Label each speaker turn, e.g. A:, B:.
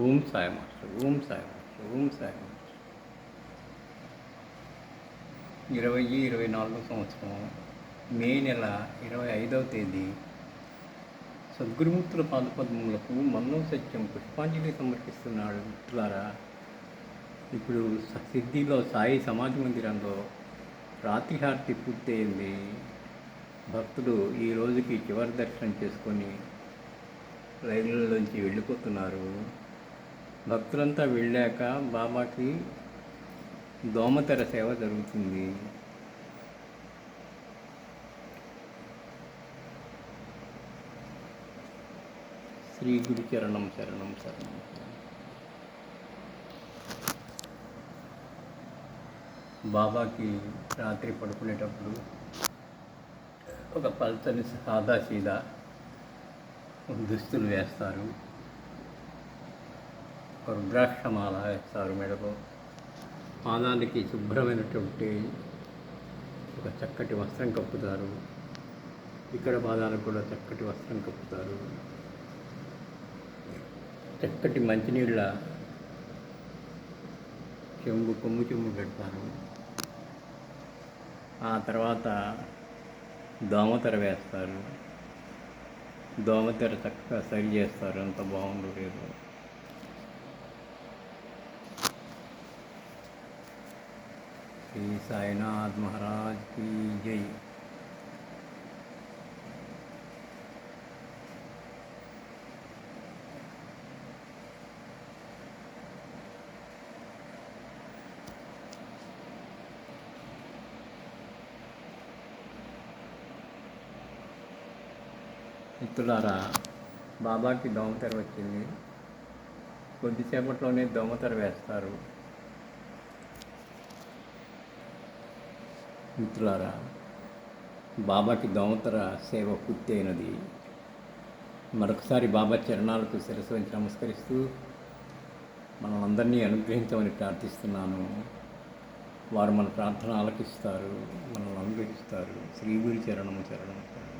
A: Om Sai master Om Sai master Om Sai master ఇరవై ఇరవై నాలుగో సంవత్సరం మే నెల ఇరవై ఐదవ తేదీ సద్గురుమూర్తుల పాదపద్మములకు మన్నో సత్యం పుష్పాంజలి సమర్పిస్తున్నాడు. మిత్రులారా ఇప్పుడు సిద్ధిలో సాయి సమాధి మందిరంలో రాత్రి హారతి పూర్తయింది. భక్తులు ఈ రోజుకి చివరి దర్శనం చేసుకొని రైళ్ళలోంచి వెళ్ళిపోతున్నారు. భక్తులంతా వెళ్ళాక బాబాకి దోమతెర సేవ జరుగుతుంది. శ్రీ గురు చరణం శరణం శరణం. బాబాకి రాత్రి పడుకునేటప్పుడు ఒక పల్చని సాదా సీదా దుస్తులు వేస్తారు. రుద్రాక్షమాల వేస్తారు మెడలో పాదానికి శుభ్రమైనటువంటి ఒక చక్కటి వస్త్రం కప్పుతారు. ఇక్కడ పాదాలకు కూడా చక్కటి వస్త్రం కప్పుతారు. చక్కటి మంచినీళ్ళ చెంబు కొమ్ము చెంబు పెడతారు. ఆ తర్వాత దోమతెర వేస్తారు. దోమతెర చక్కగా సరి చేస్తారు. అంత బాగుండు లేదు. శ్రీ సాయినాథ్ మహారాజ్ की జై మిత్రులారా బాబాకి దోమతెర వచ్చింది కొద్దిసేపట్లోనే దోమతెర వేస్తారు మిత్రులారా బాబాకి దోమతర సేవ పూర్తి అయినది. మరొకసారి బాబా చరణాలకు శిరస్సు వంచి నమస్కరిస్తూ మనందరినీ అనుగ్రహించమని ప్రార్థిస్తున్నాను. వారు మన ప్రార్థన ఆలకిస్తారు మనల్ని అనుగ్రహిస్తారు. శ్రీ గురి చరణము చరణము. చరణం